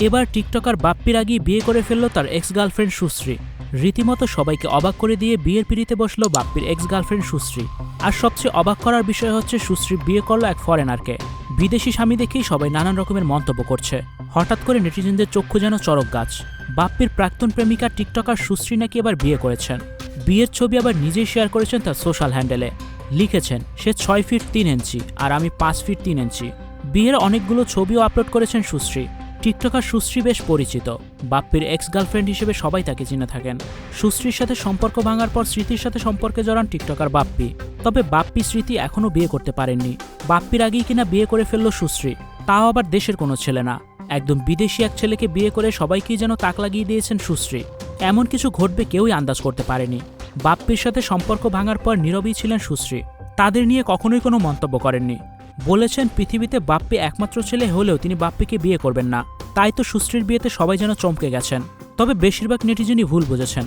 এবার টিকটকার বাপ্পির আগে বিয়ে করে ফেলল তার এক্স গার্লফ্রেন্ড সুশ্রী। রীতিমতো সবাইকে অবাক করে দিয়ে বিয়ের পিড়িতে বসল বাপ্পির এক্স গার্লফ্রেন্ড সুশ্রী। আর সবচেয়ে অবাক করার বিষয় হচ্ছে সুশ্রী বিয়ে করল এক ফরেনারকে বিদেশি স্বামী দেখেই সবাই নানান রকমের মন্তব্য করছে। হঠাৎ করে নেটিজেনদের চক্ষু যেন চরক গাছ। বাপ্পির প্রাক্তন প্রেমিকা টিকটকার সুশ্রী নাকি এবার বিয়ে করেছেন। বিয়ের ছবি আবার নিজেই শেয়ার করেছেন তার সোশ্যাল হ্যান্ডেলে লিখেছেন, সে ছয় ফিট তিন ইঞ্চি আর আমি পাঁচ ফিট তিন ইঞ্চি। বিয়ের অনেকগুলো ছবিও আপলোড করেছেন সুশ্রী। টিকটকার সুশ্রী বেশ পরিচিত। বাপ্পির এক্স গার্লফ্রেন্ড হিসেবে সবাই তাকে চিনে থাকেন। সুশ্রীর সাথে সম্পর্ক ভাঙার পর স্মৃতির সাথে সম্পর্কে জড়ান টিকটকার বাপ্পি। তবে বাপ্পি স্মৃতি এখনও বিয়ে করতে পারেননি। বাপ্পির আগেই কিনা বিয়ে করে ফেলল সুশ্রী। তাও আবার দেশের কোনো ছেলে না। একদম বিদেশি এক ছেলেকে বিয়ে করে সবাইকেই যেন তাক লাগিয়ে দিয়েছেন সুশ্রী। এমন কিছু ঘটবে কেউই আন্দাজ করতে পারেনি। বাপ্পির সাথে সম্পর্ক ভাঙার পর নীরবই ছিলেন সুশ্রী। তাদের নিয়ে কখনোই কোনো মন্তব্য করেননি। বলেছেন, পৃথিবীতে বাপ্পি একমাত্র ছেলে হলেও তিনি বাপ্পিকে বিয়ে করবেন না। তাই তো সুশ্রীর বিয়েতে সবাই যেন চমকে গেছেন। তবে বেশিরভাগ নেটিজেনই ভুল বুঝেছেন।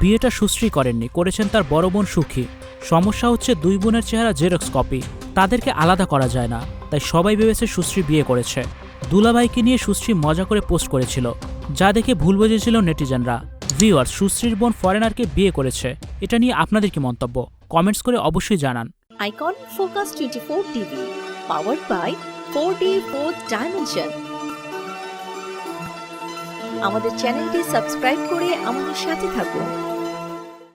বিয়েটা সুশ্রী করেননি, করেছেন তার বড় বোন সুখী। সমস্যা হচ্ছে দুই বোনের চেহারা জেরক্স কপি। তাদেরকে আলাদা করা যায় না। তাই সবাই ভেবেছে সুশ্রী বিয়ে করেছে। দুলাভাইকে নিয়ে সুশ্রী মজা করে পোস্ট করেছিল। যা দেখে ভুল বুঝেছিল নেটিজেনরা। ভিউয়ার সুশ্রীর বোন ফরেনারকে বিয়ে করেছে। এটা নিয়ে আপনাদের কি মন্তব্য? কমেন্টস করে অবশ্যই জানান। Icon focus twenty four 24 power by four 4D 4th Dimension. আমাদের চ্যানেলটি সাবস্ক্রাইব করে আমাদের সাথে থাকুন।